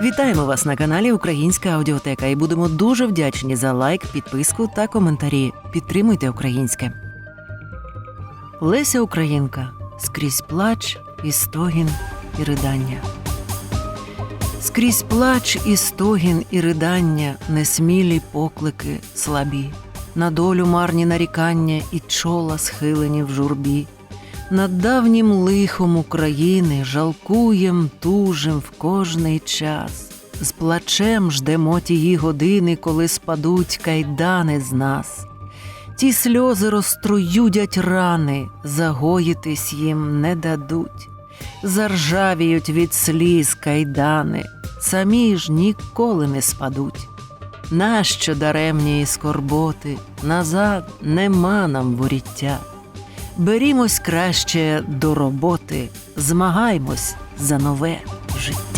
Вітаємо вас на каналі Українська Аудіотека і будемо дуже вдячні за лайк, підписку та коментарі. Підтримуйте українське. Леся Українка скрізь плач і стогін і ридання. Скрізь плач і стогін і ридання, несмілі поклики слабі, на долю марні нарікання і чола схилені в журбі. Над давнім лихом України жалкуєм, тужим в кожний час. З плачем ждемо тії години, коли спадуть кайдани з нас. Ті сльози розтруюдять рани, загоїтись їм не дадуть. Заржавіють від сліз кайдани, самі ж ніколи не спадуть. Нащо даремні скорботи, назад нема нам воріття. Берімось краще до роботи, змагаймось за нове життя.